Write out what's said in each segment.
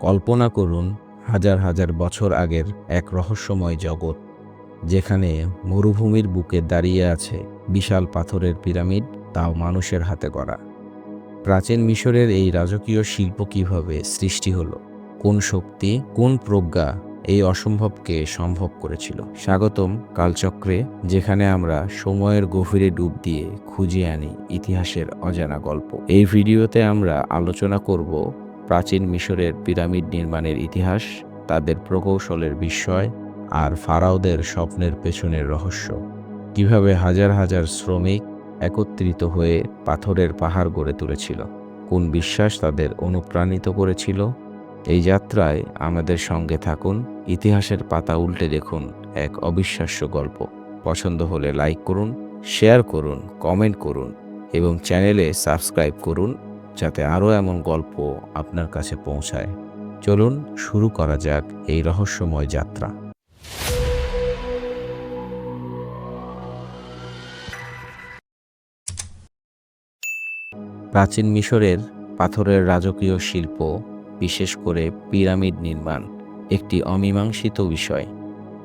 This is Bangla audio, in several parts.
কল্পনা করুন হাজার হাজার বছর আগের এক রহস্যময় জগৎ, যেখানে মরুভূমির বুকে দাঁড়িয়ে আছে বিশাল পাথরের পিরামিড, তাও মানুষের হাতে করা প্রাচীন মিশরের এই রাজকীয় শিল্প কীভাবে সৃষ্টি হলো? কোন শক্তি, কোন প্রজ্ঞা এই অসম্ভবকে সম্ভব করেছিল? স্বাগতম কালচক্রে, যেখানে আমরা সময়ের গভীরে ডুব দিয়ে খুঁজে আনি ইতিহাসের অজানা গল্প। এই ভিডিওতে আমরা আলোচনা করব প্রাচীন মিশরের পিরামিড নির্মাণের ইতিহাস, তাদের প্রকৌশলের বিস্ময় আর ফারাওদের স্বপ্নের পেছনের রহস্য। কীভাবে হাজার হাজার শ্রমিক একত্রিত হয়ে পাথরের পাহাড় গড়ে তুলেছিল, কোন বিশ্বাস তাদের অনুপ্রাণিত করেছিল? এই যাত্রায় আমাদের সঙ্গে থাকুন, ইতিহাসের পাতা উল্টে দেখুন এক অবিশ্বাস্য গল্প। পছন্দ হলে লাইক করুন, শেয়ার করুন, কমেন্ট করুন এবং চ্যানেলে সাবস্ক্রাইব করুন। যাতে আরও এমন গল্প আপনার কাছে পৌঁছায়। চলুন শুরু করা যাক এই রহস্যময় যাত্রা। প্রাচীন মিশরের পাথরের রাজকীয় শিল্প, বিশেষ করে পিরামিড নির্মাণ, একটি অমীমাংসিত বিষয়,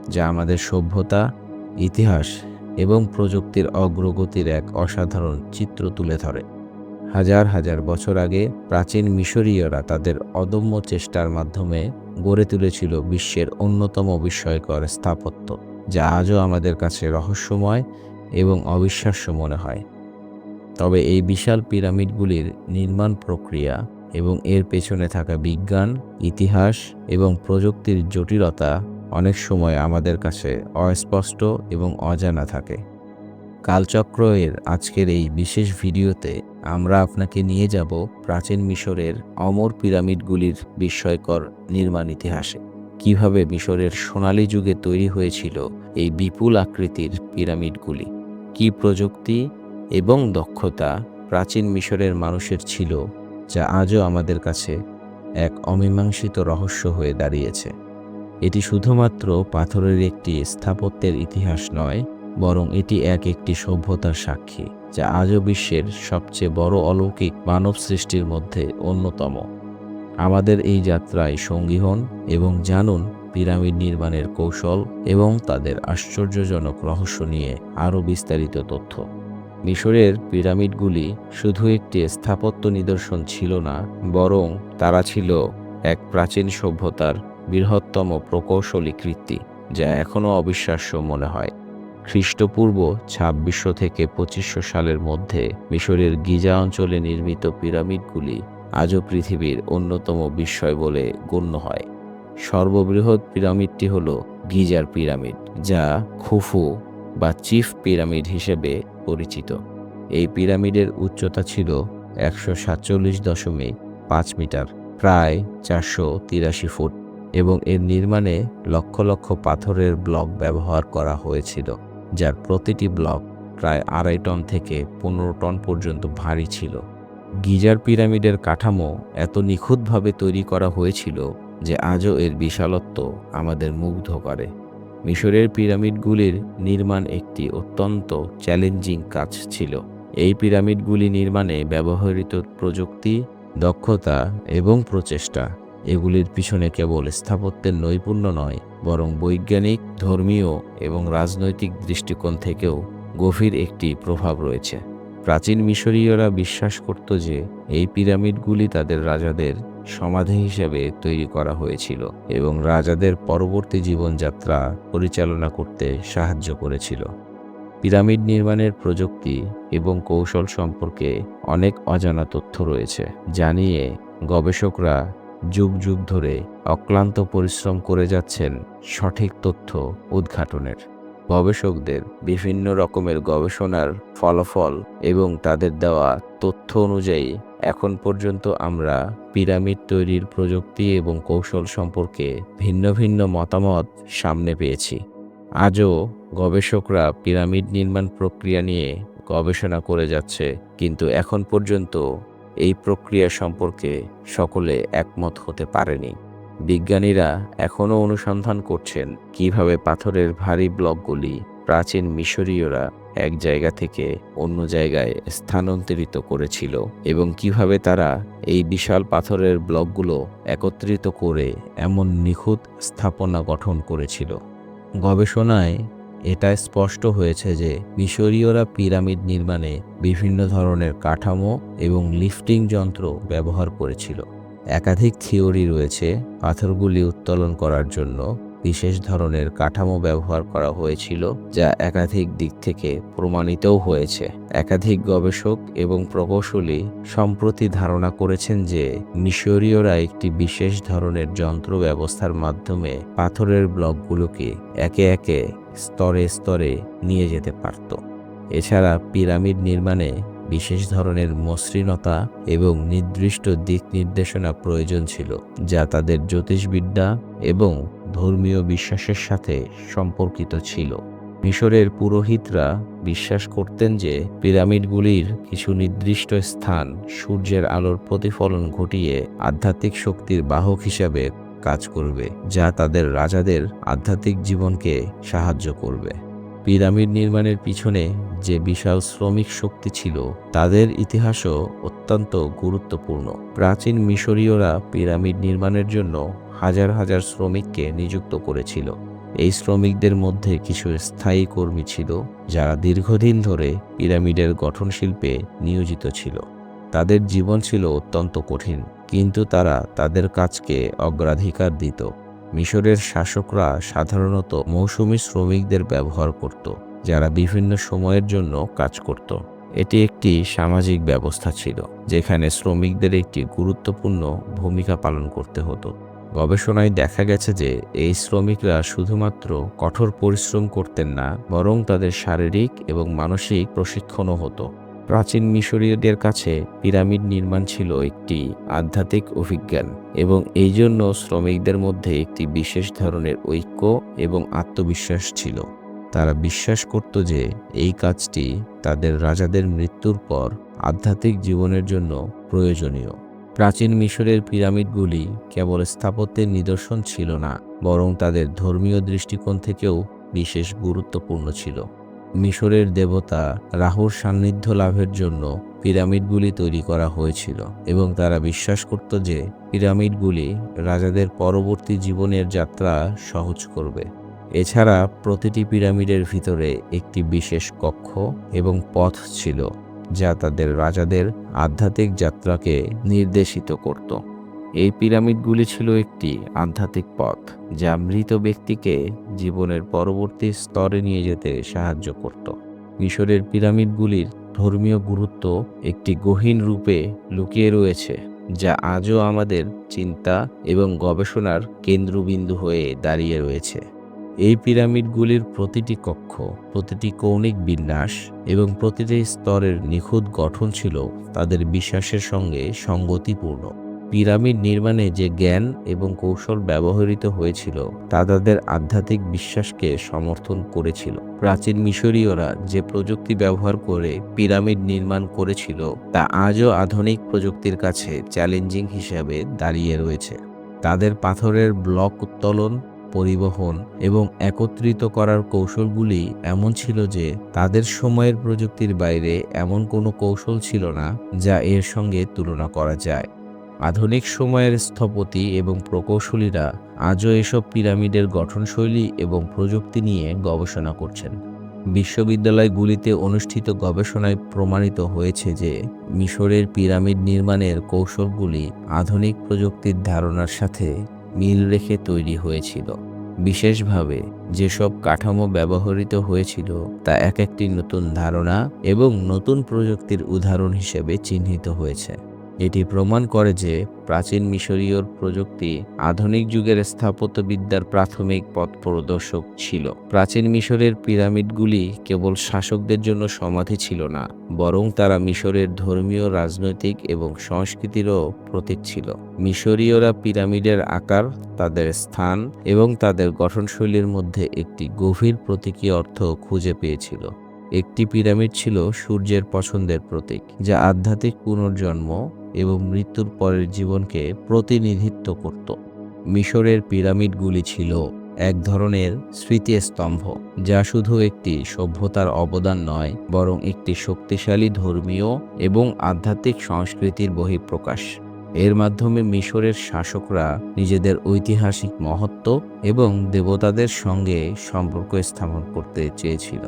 যা আমাদের সভ্যতা, ইতিহাস এবং প্রযুক্তির অগ্রগতির এক অসাধারণ চিত্র তুলে ধরে। হাজার হাজার বছর আগে প্রাচীন মিশরীয়রা তাদের অদম্য চেষ্টার মাধ্যমে গড়ে তুলেছিল বিশ্বের অন্যতম বিস্ময়কর স্থাপত্য, যা আজও আমাদের কাছে রহস্যময় এবং অবিশ্বাস্য মনে হয়। তবে এই বিশাল পিরামিডগুলির নির্মাণ প্রক্রিয়া এবং এর পেছনে থাকা বিজ্ঞান, ইতিহাস এবং প্রযুক্তির জটিলতা অনেক সময় আমাদের কাছে অস্পষ্ট এবং অজানা থাকে। কালচক্র এর আজকের এই বিশেষ ভিডিওতে আমরা আপনাকে নিয়ে যাব প্রাচীন মিশরের অমর পিরামিডগুলির বিস্ময়কর নির্মাণ ইতিহাসে। কীভাবে মিশরের সোনালী যুগে তৈরি হয়েছিল এই বিপুল আকৃতির পিরামিডগুলি? কি প্রযুক্তি এবং দক্ষতা প্রাচীন মিশরের মানুষের ছিল যা আজও আমাদের কাছে এক অমীমাংসিত রহস্য হয়ে দাঁড়িয়েছে? এটি শুধুমাত্র পাথরের একটি স্থাপত্যের ইতিহাস নয়, বরং এটি এক একটি সভ্যতার সাক্ষী। যা আজও বিশ্বের সবচেয়ে বড় অলৌকিক মানব সৃষ্টির মধ্যে অন্যতম। আমাদের এই যাত্রায় সঙ্গী হন এবং জানুন পিরামিড নির্মাণের কৌশল এবং তাদের আশ্চর্যজনক রহস্য নিয়ে আরও বিস্তারিত তথ্য। মিশরের পিরামিডগুলি শুধু একটি স্থাপত্য নিদর্শন ছিল না, বরং তারা ছিল এক প্রাচীন সভ্যতার বৃহত্তম প্রকৌশলী কৃত্তি যা এখনও অবিশ্বাস্য মনে হয়। খ্রিস্টপূর্ব ছাব্বিশশো থেকে পঁচিশশো সালের মধ্যে মিশরের গিজা অঞ্চলে নির্মিত পিরামিডগুলি আজও পৃথিবীর অন্যতম বিস্ময় বলে গণ্য হয়। সর্ববৃহৎ পিরামিডটি হল গিজার পিরামিড, যা খুফু বা চিফ পিরামিড হিসেবে পরিচিত। এই পিরামিডের উচ্চতা ছিল একশো সাতচল্লিশ দশমিক পাঁচ মিটার, প্রায় চারশো তিরাশি ফুট, এবং এর নির্মাণে লক্ষ লক্ষ পাথরের ব্লক ব্যবহার করা হয়েছিল। যার প্রতিটি ব্লক প্রায় আড়াই টন থেকে পনেরো টন পর্যন্ত ভারী ছিল। গিজার পিরামিডের কাঠামো এত নিখুঁতভাবে তৈরি করা হয়েছিল যে আজও এর বিশালত্ব আমাদের মুগ্ধ করে। মিশরের পিরামিডগুলির নির্মাণ একটি অত্যন্ত চ্যালেঞ্জিং কাজ ছিল। এই পিরামিডগুলি নির্মাণে ব্যবহৃত প্রযুক্তি, দক্ষতা এবং প্রচেষ্টা এগুলির পিছনে কেবল স্থাপত্যের নৈপুণ্য নয় বরং বৈজ্ঞানিক, ধর্মীয় এবং রাজনৈতিক দৃষ্টিকোণ থেকেও গভীর একটি প্রভাব রয়েছে। প্রাচীন মিশরীয়রা বিশ্বাস করত যে, এই পিরামিডগুলি তাদের রাজাদের সমাধি হিসেবে তৈরি করা হয়েছিল এবং রাজাদের পরবর্তী জীবনযাত্রা পরিচালনা করতে সাহায্য করেছিল। পিরামিড নির্মাণের প্রযুক্তি এবং কৌশল সম্পর্কে অনেক অজানা তথ্য রয়েছে, যা নিয়ে গবেষকরা যুগ যুগ ধরে অক্লান্ত পরিশ্রম করে যাচ্ছেন সঠিক তথ্য উদ্ঘাটনের। গবেষকদের বিভিন্ন রকমের গবেষণার ফলাফল এবং তাদের দেওয়া তথ্য অনুযায়ী এখন পর্যন্ত আমরা পিরামিড তৈরির প্রযুক্তি এবং কৌশল সম্পর্কে ভিন্ন ভিন্ন মতামত সামনে পেয়েছি। আজও গবেষকরা পিরামিড নির্মাণ প্রক্রিয়া নিয়ে গবেষণা করে যাচ্ছে, কিন্তু এখন পর্যন্ত এই প্রক্রিয়া সম্পর্কে সকলে একমত হতে পারেনি। বিজ্ঞানীরা এখনও অনুসন্ধান করছেন কীভাবে পাথরের ভারী ব্লকগুলি প্রাচীন মিশরীয়রা এক জায়গা থেকে অন্য জায়গায় স্থানান্তরিত করেছিল এবং কীভাবে তারা এই বিশাল পাথরের ব্লকগুলো একত্রিত করে এমন নিখুঁত স্থাপনা গঠন করেছিল। গবেষণায় এটা স্পষ্ট হয়েছে যে মিশরীয়রা পিরামিড নির্মাণে বিভিন্ন ধরনের কাঠামো এবং লিফটিং যন্ত্র ব্যবহার করেছিল। একাধিক থিওরি রয়েছে পাথরগুলি উত্তোলন করার জন্য। বিশেষ ধরনের কাঠামো ব্যবহার করা হয়েছিল, যা একাধিক দিক থেকে প্রমাণিতও হয়েছে। একাধিক গবেষক এবং প্রকৌশলী সম্প্রতি ধারণা করেছেন যে, মিশরীয়রা একটি বিশেষ ধরনের যন্ত্র ব্যবস্থার মাধ্যমে পাথরের ব্লকগুলোকে একে একে স্তরে স্তরে নিয়ে যেতে পারত। এছাড়া পিরামিড নির্মাণে বিশেষ ধরনের মসৃণতা এবং নির্দিষ্ট দিক নির্দেশনা প্রয়োজন ছিল, যা তাদের জ্যোতিষবিদ্যা এবং ধর্মীয় বিশ্বাসের সাথে সম্পর্কিত ছিল। মিশরের পুরোহিতরা বিশ্বাস করতেন যে পিরামিডগুলির কিছু নির্দিষ্ট স্থান সূর্যের আলোর প্রতিফলন ঘটিয়ে আধ্যাত্মিক শক্তির বাহক হিসাবে কাজ করবে, যা তাদের রাজাদের আধ্যাত্মিক জীবনকে সাহায্য করবে। পিরামিড নির্মাণের পিছনে যে বিশাল শ্রমিক শক্তি ছিল, তাদের ইতিহাসও অত্যন্ত গুরুত্বপূর্ণ। প্রাচীন মিশরীয়রা পিরামিড নির্মাণের জন্য হাজার হাজার শ্রমিককে নিযুক্ত করেছিল। এই শ্রমিকদের মধ্যে কিছু স্থায়ী কর্মী ছিল, যারা দীর্ঘদিন ধরে পিরামিডের গঠন শিল্পে নিয়োজিত ছিল। তাদের জীবন ছিল অত্যন্ত কঠিন, কিন্তু তারা তাদের কাজকে অগ্রাধিকার দিত। মিশরের শাসকরা সাধারণত মৌসুমী শ্রমিকদের ব্যবহার করত, যারা বিভিন্ন সময়ের জন্য কাজ করত। এটি একটি সামাজিক ব্যবস্থা ছিল, যেখানে শ্রমিকদের একটি গুরুত্বপূর্ণ ভূমিকা পালন করতে হতো। গবেষণায় দেখা গেছে যে এই শ্রমিকরা শুধুমাত্র কঠোর পরিশ্রম করতেন না, বরং তাদের শারীরিক এবং মানসিক প্রশিক্ষণও হতো। প্রাচীন মিশরীয়দের কাছে পিরামিড নির্মাণ ছিল একটি আধ্যাত্মিক অভিজ্ঞান এবং এই জন্য শ্রমিকদের মধ্যে একটি বিশেষ ধরনের ঐক্য এবং আত্মবিশ্বাস ছিল। তারা বিশ্বাস করত যে এই কাজটি তাদের রাজাদের মৃত্যুর পর আধ্যাত্মিক জীবনের জন্য প্রয়োজনীয়। প্রাচীন মিশরের পিরামিডগুলি কেবল স্থাপত্যের নিদর্শন ছিল না, বরং তাদের ধর্মীয় দৃষ্টিকোণ থেকেও বিশেষ গুরুত্বপূর্ণ ছিল। মিশরের দেবতা রাহুর সান্নিধ্য লাভের জন্য পিরামিডগুলি তৈরি করা হয়েছিল এবং তারা বিশ্বাস করত যে পিরামিডগুলি রাজাদের পরবর্তী জীবনের যাত্রা সহজ করবে। এছাড়া প্রতিটি পিরামিডের ভিতরে একটি বিশেষ কক্ষ এবং পথ ছিল। যা তাদের রাজাদের আধ্যাত্মিক যাত্রাকে নির্দেশিত করত। এই পিরামিডগুলি ছিল একটি আধ্যাত্মিক পথ, যা মৃত ব্যক্তিকে জীবনের পরবর্তী স্তরে নিয়ে যেতে সাহায্য করত। মিশরের পিরামিডগুলির ধর্মীয় গুরুত্ব একটি গহীন রূপে লুকিয়ে রয়েছে, যা আজও আমাদের চিন্তা এবং গবেষণার কেন্দ্রবিন্দু হয়ে দাঁড়িয়ে রয়েছে। এই পিরামিডগুলির প্রতিটি কক্ষ, প্রতিটি কৌণিক বিন্যাস এবং প্রতিটি স্তরের নিখুঁত গঠন ছিল তাদের বিশ্বাসের সঙ্গে সঙ্গতিপূর্ণ। পিরামিড নির্মাণে যে জ্ঞান এবং কৌশল ব্যবহৃত হয়েছিল, তা তাদের আধ্যাত্মিক বিশ্বাসকে সমর্থন করেছিল। প্রাচীন মিশরীয়রা যে প্রযুক্তি ব্যবহার করে পিরামিড নির্মাণ করেছিল, তা আজও আধুনিক প্রযুক্তির কাছে চ্যালেঞ্জিং হিসাবে দাঁড়িয়ে রয়েছে। তাদের পাথরের ব্লক উত্তোলন পরিবহন এবং একত্রিত করার কৌশলগুলি এমন ছিল যে তাদের সময়ের প্রযুক্তির বাইরে এমন কোনো কৌশল ছিল না যা এর সঙ্গে তুলনা করা যায়। আধুনিক সময়ের স্থপতি এবং প্রকৌশলীরা আজও এসব পিরামিডের গঠনশৈলী এবং প্রযুক্তি নিয়ে গবেষণা করছেন। বিশ্ববিদ্যালয়গুলিতে অনুষ্ঠিত গবেষণায় প্রমাণিত হয়েছে যে মিশরের পিরামিড নির্মাণের কৌশলগুলি আধুনিক প্রযুক্তির ধারণার সাথে মিল রেখে তৈরি হয়েছিল। বিশেষভাবে যেসব কাঠামো ব্যবহৃত হয়েছিল তা এক একটি নতুন ধারণা এবং নতুন প্রযুক্তির উদাহরণ হিসেবে চিহ্নিত হয়েছে। এটি প্রমাণ করে যে প্রাচীন মিশরীয় প্রযুক্তি আধুনিক যুগের স্থাপত্যবিদ্যার প্রাথমিক পথ প্রদর্শক ছিল। প্রাচীন মিশরের পিরামিডগুলি কেবল শাসকদের জন্য সমাধি ছিল না, বরং তারা মিশরের ধর্মীয়, রাজনৈতিক এবং সংস্কৃতিরও প্রতীক ছিল। মিশরীয়রা পিরামিডের আকার, তাদের স্থান এবং তাদের গঠনশৈলীর মধ্যে একটি গভীর প্রতীকী অর্থ খুঁজে পেয়েছিল। একটি পিরামিড ছিল সূর্যের পছন্দের প্রতীক, যা আধ্যাত্মিক পুনর্জন্ম এবং মৃত্যুর পরের জীবনকে প্রতিনিধিত্ব করত। মিশরের পিরামিডগুলি ছিল এক ধরনের স্মৃতিস্তম্ভ, যা শুধু একটি সভ্যতার অবদান নয়, বরং একটি শক্তিশালী ধর্মীয় এবং আধ্যাত্মিক সংস্কৃতির বহিঃপ্রকাশ। এর মাধ্যমে মিশরের শাসকরা নিজেদের ঐতিহাসিক মহত্ব এবং দেবতাদের সঙ্গে সম্পর্ক স্থাপন করতে চেয়েছিল।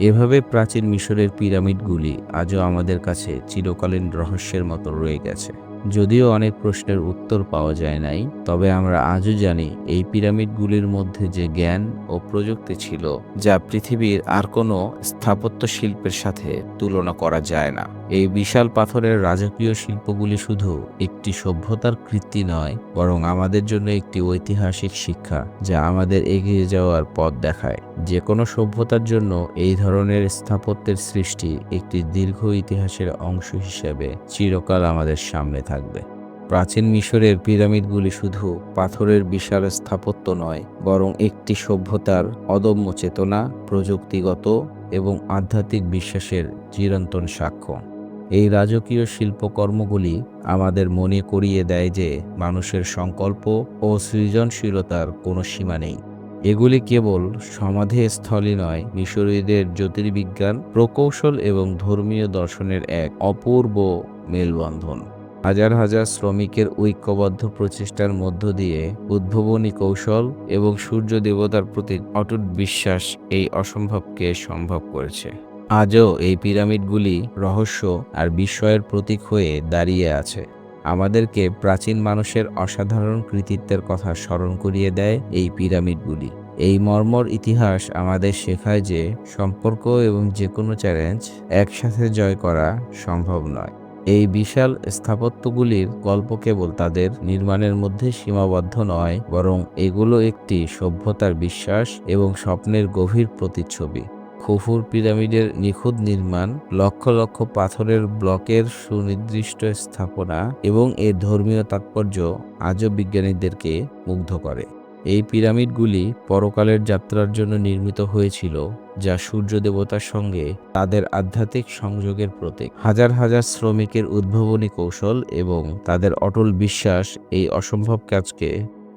এভাবে প্রাচীন মিশরের পিরামিডগুলি আজও আমাদের কাছে চিরকালীন রহস্যের মতো রয়ে গেছে। যদিও অনেক প্রশ্নের উত্তর পাওয়া যায় নাই, তবে আমরা আজও জানি এই পিরামিডগুলির মধ্যে যে জ্ঞান ও প্রযুক্তি ছিল, যা পৃথিবীর আর কোনো স্থাপত্য শিল্পের সাথে তুলনা করা যায় না। এই বিশাল পাথরের রাজকীয় শিল্পগুলি শুধু একটি সভ্যতার কৃতি নয়, বরং আমাদের জন্য একটি ঐতিহাসিক শিক্ষা যা আমাদের এগিয়ে যাওয়ার পথ দেখায়। যে কোনো সভ্যতার জন্য এই ধরনের স্থাপত্যের সৃষ্টি একটি দীর্ঘ ইতিহাসের অংশ হিসেবে চিরকাল আমাদের সামনে থাকবে। প্রাচীন মিশরের পিরামিডগুলি শুধু পাথরের বিশাল স্থাপত্য নয়, বরং একটি সভ্যতার অদম্য চেতনা, প্রযুক্তিগত এবং আধ্যাত্মিক বিশ্বাসের চিরন্তন সাক্ষ্য। এই রাজকীয় শিল্পকর্মগুলি আমাদের মনে করিয়ে দেয় যে মানুষের সংকল্প ও সৃজনশীলতার কোনো সীমা নেই। এগুলি কেবল সমাধি স্থলই নয়, মিশরীয়দের জ্যোতির্বিজ্ঞান, প্রকৌশল এবং ধর্মীয় দর্শনের এক অপূর্ব মেলবন্ধন। হাজার হাজার শ্রমিকের ঐক্যবদ্ধ প্রচেষ্টার মধ্য দিয়ে উদ্ভাবনী কৌশল এবং সূর্য দেবতার প্রতি অটুট বিশ্বাস এই অসম্ভবকে সম্ভব করেছে। আজও এই পিরামিডগুলি রহস্য আর বিস্ময়ের প্রতীক হয়ে দাঁড়িয়ে আছে। আমাদেরকে প্রাচীন মানুষের অসাধারণ কৃতিত্বের কথা স্মরণ করিয়ে দেয় এই পিরামিডগুলি। এই মর্মর ইতিহাস আমাদের শেখায় যে সম্পর্ক এবং যে কোনো চ্যালেঞ্জ একসাথে জয় করা সম্ভব নয়। এই বিশাল স্থাপত্যগুলির গল্প কেবল তাদের নির্মাণের মধ্যে সীমাবদ্ধ নয়, বরং এগুলো একটি সভ্যতার বিশ্বাস এবং স্বপ্নের গভীর প্রতিচ্ছবি। খুফুর পিরামিডের নিখুঁত নির্মাণ, লক্ষ লক্ষ পাথরের ব্লকের সুনির্দিষ্ট স্থাপনা এবং এর ধর্মীয় তাৎপর্য আজও বিজ্ঞানীদেরকে মুগ্ধ করে। এই পিরামিডগুলি পরকালের যাত্রার জন্য নির্মিত হয়েছিল, যা সূর্য দেবতার সঙ্গে তাদের আধ্যাত্মিক সংযোগের প্রতীক। হাজার হাজার শ্রমিকের উদ্ভাবনী কৌশল এবং তাদের অটল বিশ্বাস এই অসম্ভব কাজকে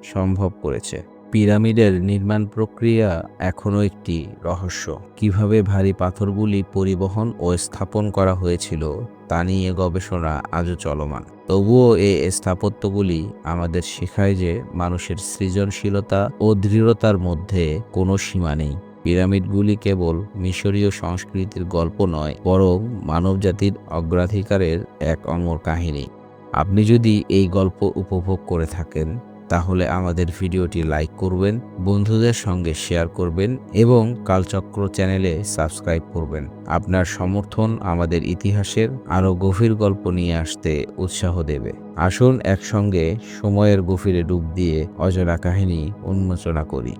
সম্ভব করেছে। পিরামিডের নির্মাণ প্রক্রিয়া এখনও একটি রহস্য। কীভাবে ভারী পাথরগুলি পরিবহন ও স্থাপন করা হয়েছিল, তা নিয়ে গবেষণা আজও চলমান। তবুও এই স্থাপত্যগুলি আমাদের শেখায় যে মানুষের সৃজনশীলতা ও দৃঢ়তার মধ্যে কোনো সীমা নেই। পিরামিডগুলি কেবল মিশরীয় সংস্কৃতির গল্প নয়, বরং মানবজাতির অগ্রাধিকারের এক অমর কাহিনী। আপনি যদি এই গল্প উপভোগ করে থাকেন তাহলে আমাদের ভিডিওটি লাইক করবেন, বন্ধুদের সঙ্গে শেয়ার করবেন এবং কালচক্র চ্যানেলে সাবস্ক্রাইব করবেন। আপনার সমর্থন আমাদের ইতিহাসের আরও গভীর গল্প নিয়ে আসতে উৎসাহ দেবে। আসুন একসঙ্গে সময়ের গভীরে ডুব দিয়ে অজানা কাহিনী উন্মোচনা করি।